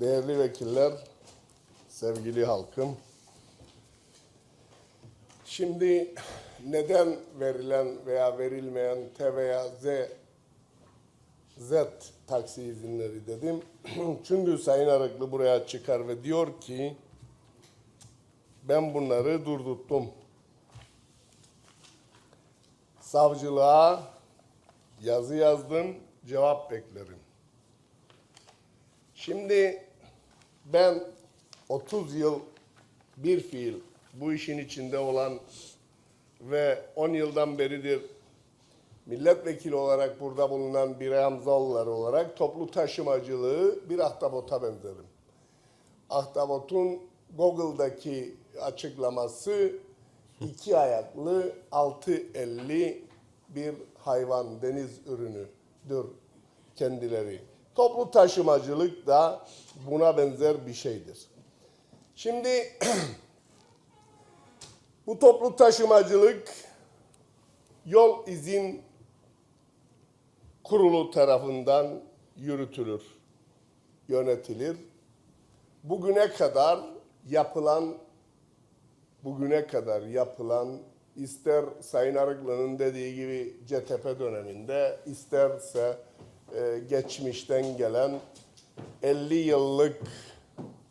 değerli vekiller, sevgili halkım. Şimdi neden verilen veya verilmeyen T veya Z Z taksi izinleri dedim. Çünkü Sayın Arıklı buraya çıkar ve diyor ki ben bunları durdurttum. Savcılığa yazı yazdım, cevap beklerim. Şimdi ben 30 yıl bir fiil bu işin içinde olan ve 10 yıldan beridir milletvekili olarak burada bulunan bir Hamzalılar olarak toplu taşımacılığı bir ahtapota benzerim. Ahtapotun Google'daki açıklaması iki ayaklı altı elli bir hayvan deniz ürünüdür kendileri. Toplu taşımacılık da buna benzer bir şeydir. Şimdi bu toplu taşımacılık yol izin kurulu tarafından yürütülür, yönetilir. Bugüne kadar yapılan bugüne kadar yapılan ister Sayın Arıklı'nın dediği gibi CTP döneminde isterse e, geçmişten gelen 50 yıllık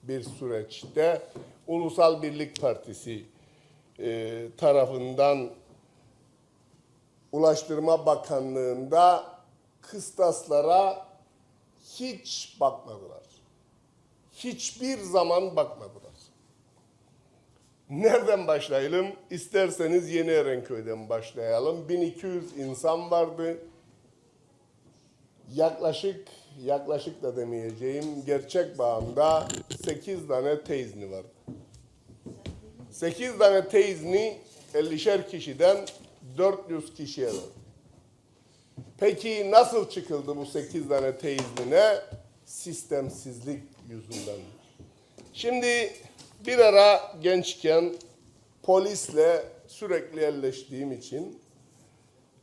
bir süreçte Ulusal Birlik Partisi e, tarafından Ulaştırma Bakanlığı'nda kıstaslara hiç bakmadılar. Hiçbir zaman bakmadılar. Nereden başlayalım? İsterseniz Yeni Erenköy'den başlayalım. 1200 insan vardı. Yaklaşık, yaklaşık da demeyeceğim, gerçek bağımda 8 tane teyzni vardı. 8 tane teyzni 50'şer kişiden 400 kişiye verdi. Peki nasıl çıkıldı bu 8 tane teizmine? Sistemsizlik yüzünden. Şimdi bir ara gençken polisle sürekli elleştiğim için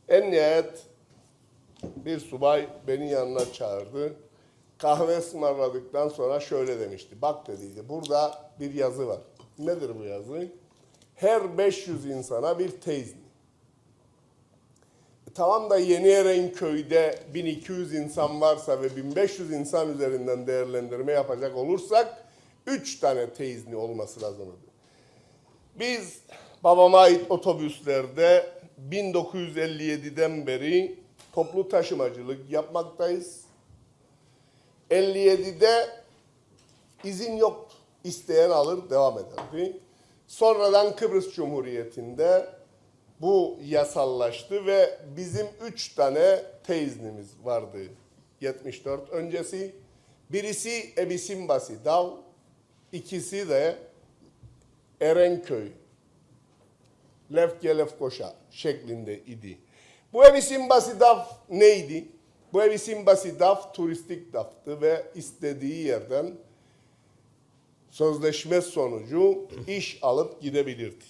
en nihayet bir subay beni yanına çağırdı. Kahve ısmarladıktan sonra şöyle demişti. Bak dediydi burada bir yazı var. Nedir bu yazı? Her 500 insana bir teyzni. E, Tamam da Yeni Erenköy'de 1200 insan varsa ve 1500 insan üzerinden değerlendirme yapacak olursak 3 tane teyzni olması lazımdı. Biz babama ait otobüslerde 1957'den beri toplu taşımacılık yapmaktayız. 57'de izin yoktu. İsteyen alır devam ederdi. Sonradan Kıbrıs Cumhuriyeti'nde bu yasallaştı ve bizim üç tane teiznimiz vardı 74 öncesi. Birisi Ebisimbasi Dav, ikisi de Erenköy, Lefke Lefkoşa şeklinde idi. Bu Ebisimbasi Dav neydi? Bu Ebisimbasi Dav turistik daftı ve istediği yerden sözleşme sonucu iş alıp gidebilirdi.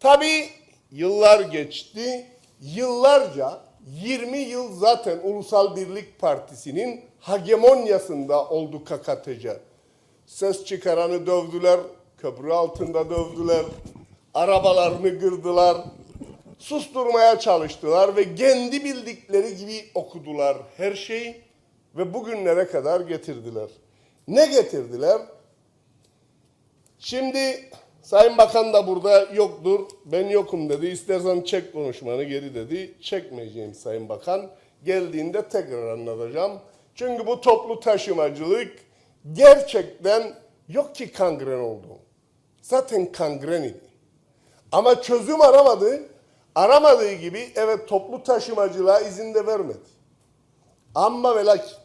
Tabii yıllar geçti. Yıllarca 20 yıl zaten Ulusal Birlik Partisi'nin hegemonyasında oldu KKTC. Ses çıkaranı dövdüler, köprü altında dövdüler, arabalarını kırdılar, susturmaya çalıştılar ve kendi bildikleri gibi okudular her şeyi ve bugünlere kadar getirdiler. Ne getirdiler? Şimdi Sayın Bakan da burada yoktur. Ben yokum dedi. İstersen çek konuşmanı geri dedi. Çekmeyeceğim Sayın Bakan. Geldiğinde tekrar anlatacağım. Çünkü bu toplu taşımacılık gerçekten yok ki kangren oldu. Zaten kangren idi. Ama çözüm aramadı. Aramadığı gibi evet toplu taşımacılığa izin de vermedi. Ama ve lakin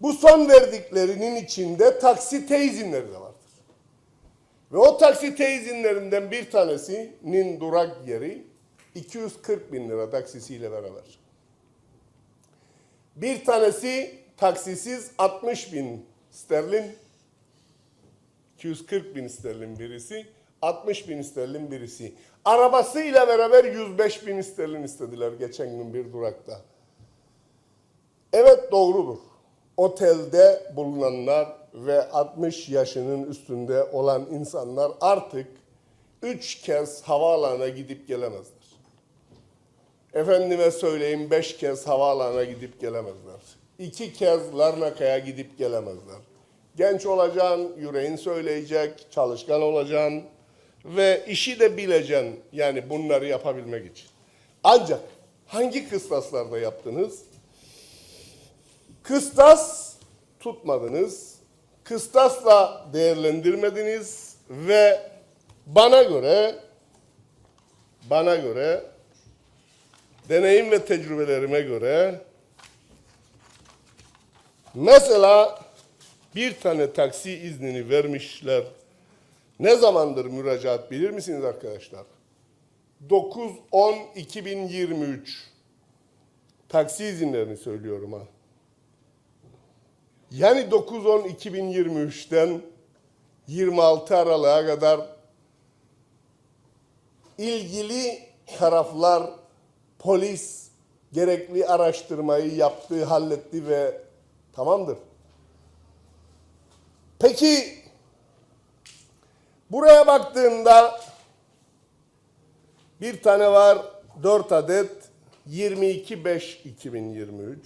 bu son verdiklerinin içinde taksi izinleri de vardır. Ve o taksi izinlerinden bir tanesinin durak yeri 240 bin lira taksisiyle beraber. Bir tanesi taksisiz 60 bin sterlin, 240 bin sterlin birisi, 60 bin sterlin birisi. Arabasıyla beraber 105 bin sterlin istediler geçen gün bir durakta. Evet doğrudur. otelde bulunanlar ve 60 yaşının üstünde olan insanlar artık 3 kez havaalanına gidip gelemezler. Efendime söyleyeyim 5 kez havaalanına gidip gelemezler. 2 kez Larnaka'ya gidip gelemezler. Genç olacaksın, yüreğin söyleyecek, çalışkan olacaksın ve işi de bileceksin yani bunları yapabilmek için. Ancak hangi kıstaslarda yaptınız? Kıstas tutmadınız. Kıstasla değerlendirmediniz ve bana göre bana göre deneyim ve tecrübelerime göre mesela bir tane taksi iznini vermişler. Ne zamandır müracaat bilir misiniz arkadaşlar? 9-10-2023 taksi izinlerini söylüyorum ha. Yani 9-10-2023'ten 26 Aralık'a kadar ilgili taraflar polis gerekli araştırmayı yaptı, halletti ve tamamdır. Peki buraya baktığımda bir tane var 4 adet 22-5-2023.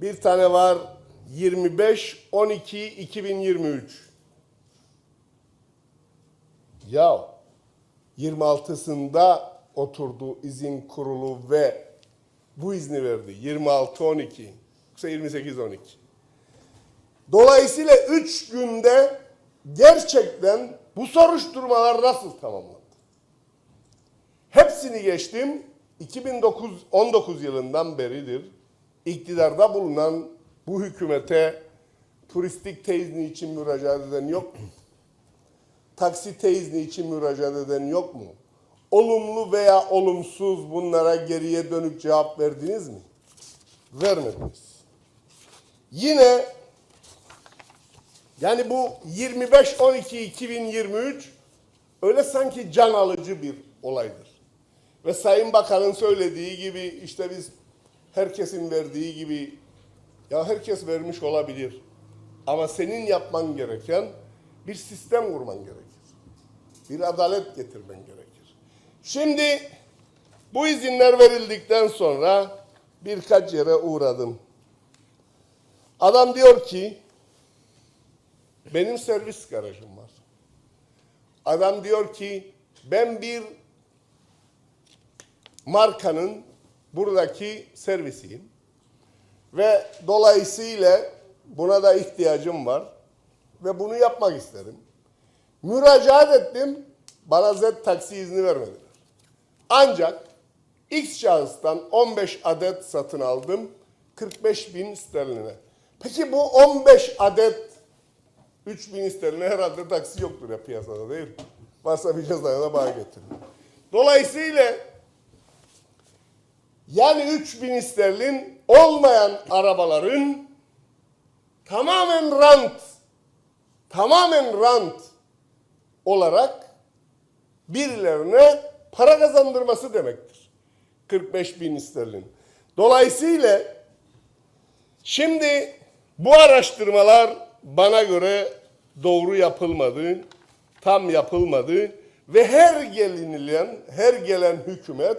Bir tane var 25-12-2023. Ya 26'sında oturdu izin kurulu ve bu izni verdi. 26-12 yoksa 28-12. Dolayısıyla 3 günde gerçekten bu soruşturmalar nasıl tamamlandı? Hepsini geçtim. 2019 yılından beridir iktidarda bulunan bu hükümete turistik teizni için müracaat eden yok mu? Taksi teizni için müracaat eden yok mu? Olumlu veya olumsuz bunlara geriye dönük cevap verdiniz mi? Vermediniz. Yine yani bu 25-12-2023 öyle sanki can alıcı bir olaydır. Ve Sayın Bakan'ın söylediği gibi işte biz herkesin verdiği gibi ya herkes vermiş olabilir. Ama senin yapman gereken bir sistem kurman gerekir. Bir adalet getirmen gerekir. Şimdi bu izinler verildikten sonra birkaç yere uğradım. Adam diyor ki benim servis garajım var. Adam diyor ki ben bir markanın buradaki servisiyim. Ve dolayısıyla buna da ihtiyacım var. Ve bunu yapmak istedim. Müracaat ettim. Bana Z taksi izni vermediler. Ancak X şahıstan 15 adet satın aldım. 45 bin sterline. Peki bu 15 adet 3 bin sterline herhalde taksi yoktur ya piyasada değil? Varsa bir cezaya da bana getirin. Dolayısıyla yani 3000 sterlin olmayan arabaların tamamen rant, tamamen rant olarak birilerine para kazandırması demektir. 45 bin sterlin. Dolayısıyla şimdi bu araştırmalar bana göre doğru yapılmadı, tam yapılmadı ve her gelinilen, her gelen hükümet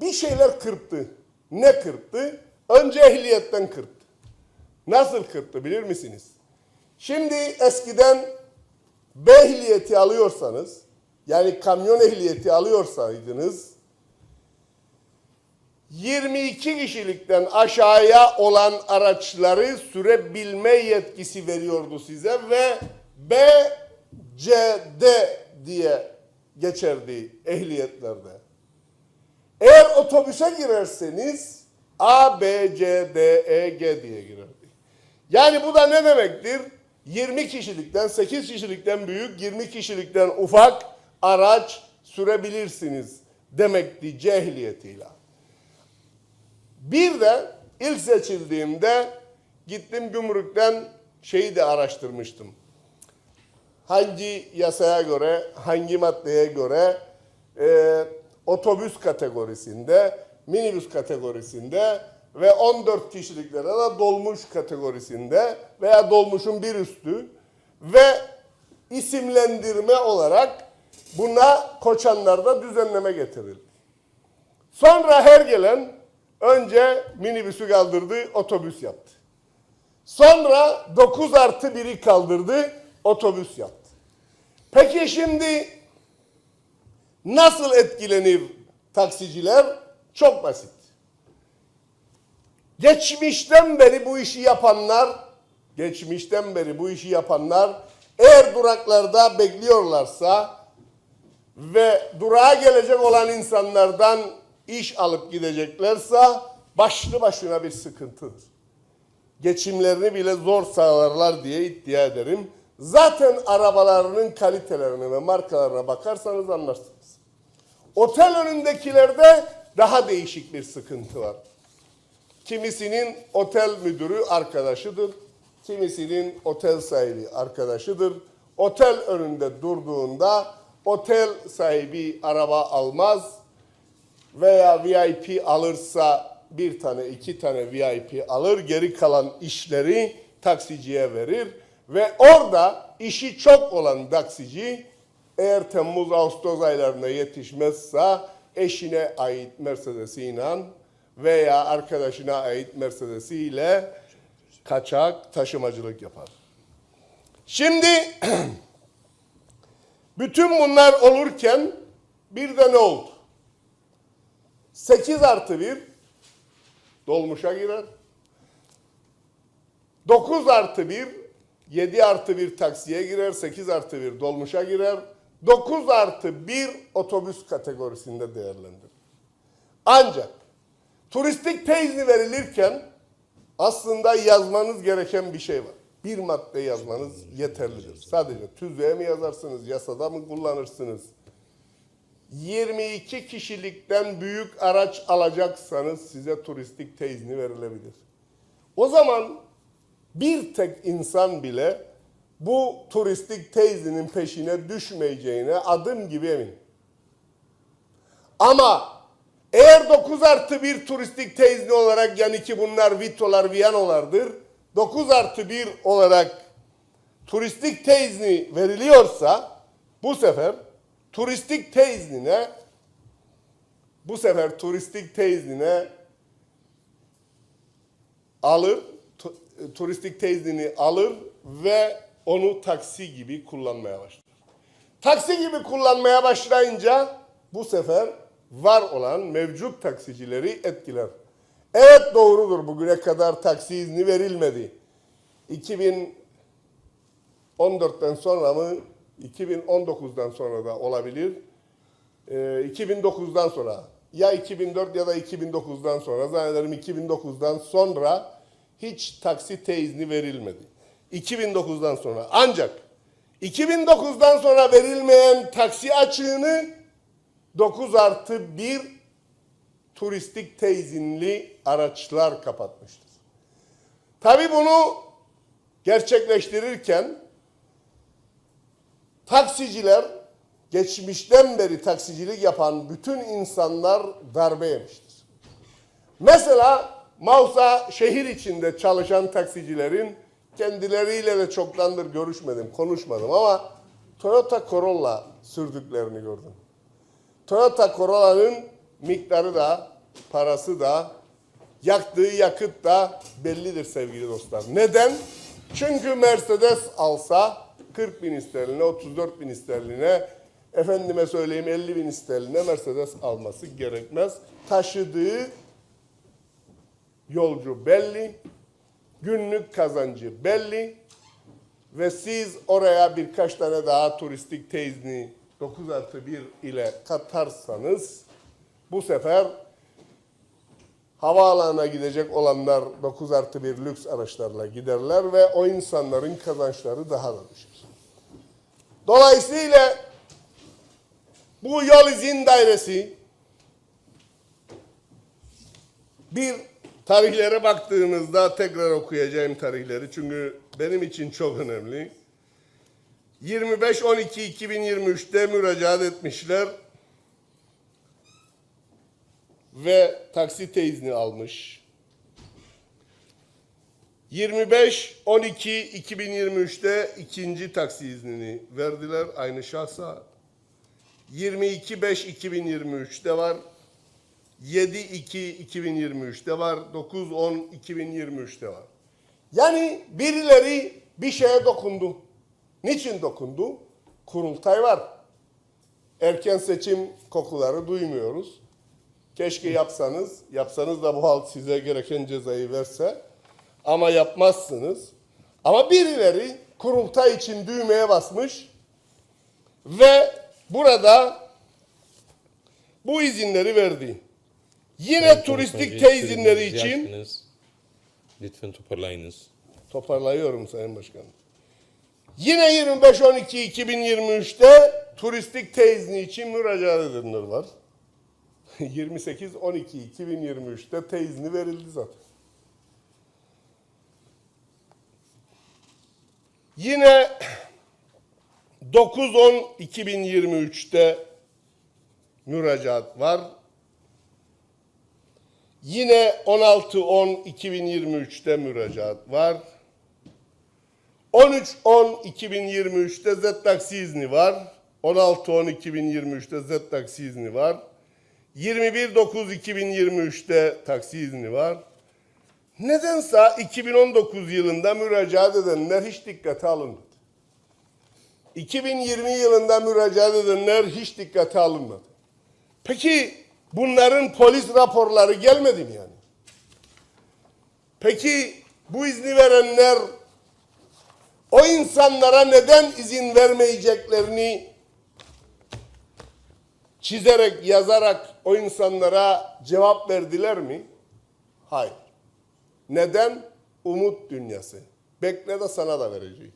bir şeyler kırptı. Ne kırptı? Önce ehliyetten kırptı. Nasıl kırptı bilir misiniz? Şimdi eskiden B ehliyeti alıyorsanız, yani kamyon ehliyeti alıyorsaydınız, 22 kişilikten aşağıya olan araçları sürebilme yetkisi veriyordu size ve B, C, D diye geçerdi ehliyetlerde. Eğer otobüse girerseniz A, B, C, D, E, G diye girerdi. Yani bu da ne demektir? 20 kişilikten, 8 kişilikten büyük, 20 kişilikten ufak araç sürebilirsiniz demekti C ehliyetiyle. Bir de ilk seçildiğimde gittim gümrükten şeyi de araştırmıştım. Hangi yasaya göre, hangi maddeye göre e, otobüs kategorisinde, minibüs kategorisinde ve 14 kişiliklere de dolmuş kategorisinde veya dolmuşun bir üstü ve isimlendirme olarak buna koçanlarda düzenleme getirildi. Sonra her gelen önce minibüsü kaldırdı, otobüs yaptı. Sonra 9 artı 1'i kaldırdı, otobüs yaptı. Peki şimdi nasıl etkilenir taksiciler? Çok basit. Geçmişten beri bu işi yapanlar, geçmişten beri bu işi yapanlar eğer duraklarda bekliyorlarsa ve durağa gelecek olan insanlardan iş alıp gideceklerse başlı başına bir sıkıntıdır. Geçimlerini bile zor sağlarlar diye iddia ederim. Zaten arabalarının kalitelerine ve markalarına bakarsanız anlarsınız. Otel önündekilerde daha değişik bir sıkıntı var. Kimisinin otel müdürü arkadaşıdır. Kimisinin otel sahibi arkadaşıdır. Otel önünde durduğunda otel sahibi araba almaz veya VIP alırsa bir tane iki tane VIP alır geri kalan işleri taksiciye verir ve orada işi çok olan taksici eğer Temmuz Ağustos aylarında yetişmezse eşine ait Mercedes'iyle veya arkadaşına ait Mercedes'iyle kaçak taşımacılık yapar. Şimdi bütün bunlar olurken bir de ne oldu? 8 artı 1 dolmuşa girer. 9 artı 1 7 artı 1 taksiye girer. 8 artı 1 dolmuşa girer. 9 artı 1 otobüs kategorisinde değerlendirir. Ancak turistik teyzni verilirken aslında yazmanız gereken bir şey var. Bir madde yazmanız yeterlidir. Sadece tüzüğe mi yazarsınız, yasada mı kullanırsınız? 22 kişilikten büyük araç alacaksanız size turistik teyzni verilebilir. O zaman bir tek insan bile bu turistik teyzinin peşine düşmeyeceğine adım gibi emin. Ama eğer 9 artı 1 turistik teyzni olarak yani ki bunlar Vitolar, Viyanolardır. 9 artı 1 olarak turistik teyzni veriliyorsa bu sefer turistik teznine bu sefer turistik teznine alır, tu- turistik teznini alır ve onu taksi gibi kullanmaya başlar. Taksi gibi kullanmaya başlayınca bu sefer var olan mevcut taksicileri etkiler. Evet doğrudur bugüne kadar taksi izni verilmedi. 2014'ten sonra mı 2019'dan sonra da olabilir. Ee, 2009'dan sonra ya 2004 ya da 2009'dan sonra zannederim 2009'dan sonra hiç taksi izni verilmedi. 2009'dan sonra ancak 2009'dan sonra verilmeyen taksi açığını 9 artı 1 turistik teyzinli araçlar kapatmıştır. Tabi bunu gerçekleştirirken taksiciler geçmişten beri taksicilik yapan bütün insanlar darbe yemiştir. Mesela Mausa şehir içinde çalışan taksicilerin kendileriyle de çoktandır görüşmedim, konuşmadım ama Toyota Corolla sürdüklerini gördüm. Toyota Corolla'nın miktarı da, parası da, yaktığı yakıt da bellidir sevgili dostlar. Neden? Çünkü Mercedes alsa 40 bin sterline, 34 bin sterline, efendime söyleyeyim 50 bin sterline Mercedes alması gerekmez. Taşıdığı yolcu belli, günlük kazancı belli ve siz oraya birkaç tane daha turistik tezni 9 artı 1 ile katarsanız bu sefer havaalanına gidecek olanlar 9 artı 1 lüks araçlarla giderler ve o insanların kazançları daha da düşer. Dolayısıyla bu yol izin dairesi bir tarihlere baktığınızda tekrar okuyacağım tarihleri çünkü benim için çok önemli. 25-12-2023'te müracaat etmişler ve taksi izni almış. 25 12 2023'te ikinci taksi iznini verdiler aynı şahsa. 22 5 2023'te var. 7 2 2023'te var. 9 10 2023'te var. Yani birileri bir şeye dokundu. Niçin dokundu? Kurultay var. Erken seçim kokuları duymuyoruz. Keşke yapsanız, yapsanız da bu halk size gereken cezayı verse. Ama yapmazsınız. Ama birileri kurultay için düğmeye basmış ve burada bu izinleri verdi. Yine turistik te izinleri için Yaptınız. Lütfen toparlayınız. toparlıyorum Sayın Başkanım. Yine 25-12-2023'te turistik te izni için müracaat edenler var. 28-12-2023'te te izni verildi zaten. Yine 9-10-2023'te müracaat var. Yine 16-10-2023'te müracaat var. 13-10-2023'te Z taksi izni var. 16-10-2023'te Z taksi izni var. 21-9-2023'te taksi izni var. Nedense 2019 yılında müracaat edenler hiç dikkate alınmadı. 2020 yılında müracaat edenler hiç dikkate alınmadı. Peki bunların polis raporları gelmedi mi yani? Peki bu izni verenler o insanlara neden izin vermeyeceklerini çizerek, yazarak o insanlara cevap verdiler mi? Hayır. Neden? Umut dünyası. Bekle de sana da verecek.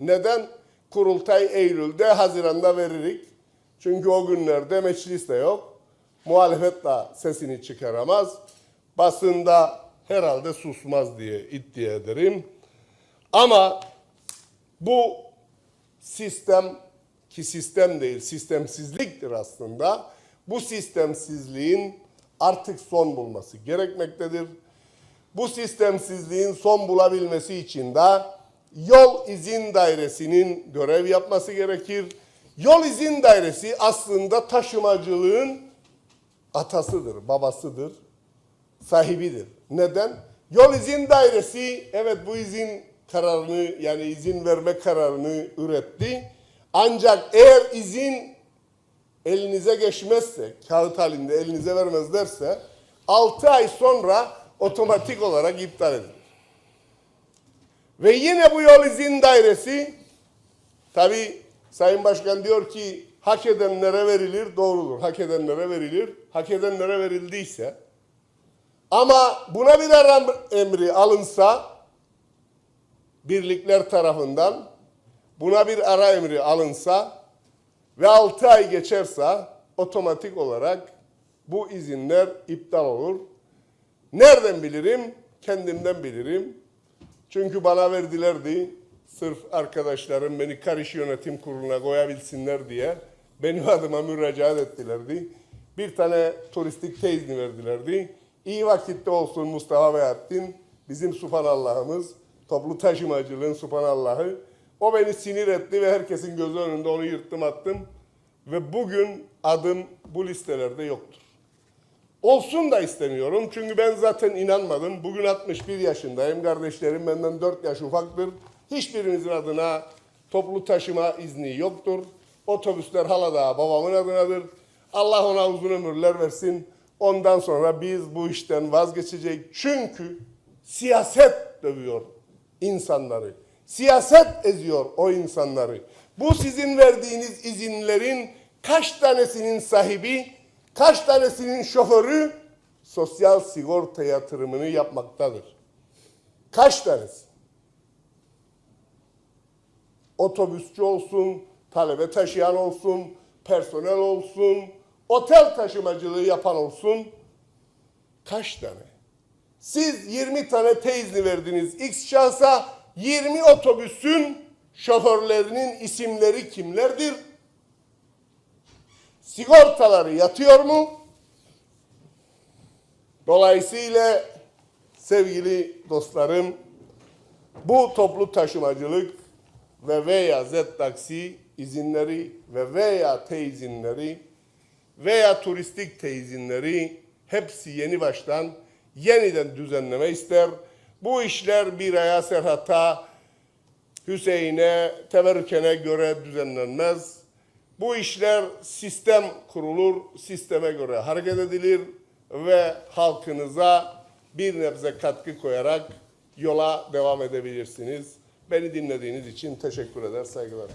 Neden? Kurultay Eylül'de, Haziran'da veririk. Çünkü o günlerde meclis de yok. Muhalefet de sesini çıkaramaz. Basında herhalde susmaz diye iddia ederim. Ama bu sistem ki sistem değil, sistemsizliktir aslında. Bu sistemsizliğin artık son bulması gerekmektedir. Bu sistemsizliğin son bulabilmesi için de yol izin dairesinin görev yapması gerekir. Yol izin dairesi aslında taşımacılığın atasıdır, babasıdır, sahibidir. Neden? Yol izin dairesi evet bu izin kararını yani izin verme kararını üretti. Ancak eğer izin elinize geçmezse, kağıt halinde elinize vermezlerse 6 ay sonra otomatik olarak iptal edilir. Ve yine bu yol izin dairesi tabi Sayın Başkan diyor ki hak edenlere verilir doğrudur. Hak edenlere verilir. Hak edenlere verildiyse ama buna bir ara emri alınsa birlikler tarafından buna bir ara emri alınsa ve 6 ay geçerse otomatik olarak bu izinler iptal olur. Nereden bilirim? Kendimden bilirim. Çünkü bana verdilerdi. Sırf arkadaşlarım beni karış yönetim kuruluna koyabilsinler diye benim adıma müracaat ettilerdi. Bir tane turistik te izni verdilerdi. İyi vakitte olsun Mustafa Bahattin, bizim subhanallahımız, toplu taşımacılığın subhanallahı. O beni sinir etti ve herkesin gözü önünde onu yırttım attım. Ve bugün adım bu listelerde yoktur. Olsun da istemiyorum çünkü ben zaten inanmadım. Bugün 61 yaşındayım. Kardeşlerim benden 4 yaş ufaktır. Hiçbirinizin adına toplu taşıma izni yoktur. Otobüsler hala babamın adınadır. Allah ona uzun ömürler versin. Ondan sonra biz bu işten vazgeçecek. Çünkü siyaset dövüyor insanları. Siyaset eziyor o insanları. Bu sizin verdiğiniz izinlerin kaç tanesinin sahibi, kaç tanesinin şoförü sosyal sigorta yatırımını yapmaktadır. Kaç tanesi? Otobüsçü olsun, talebe taşıyan olsun, personel olsun, otel taşımacılığı yapan olsun. Kaç tane? Siz 20 tane teizni verdiniz X şahsa 20 otobüsün şoförlerinin isimleri kimlerdir? Sigortaları yatıyor mu? Dolayısıyla sevgili dostlarım Bu toplu taşımacılık ve veya Z taksi izinleri ve veya T izinleri veya turistik T izinleri hepsi yeni baştan yeniden düzenleme ister. Bu işler bir aya Serhat'a, Hüseyin'e, Teberrüken'e göre düzenlenmez. Bu işler sistem kurulur, sisteme göre hareket edilir ve halkınıza bir nebze katkı koyarak yola devam edebilirsiniz. Beni dinlediğiniz için teşekkür eder, saygılar.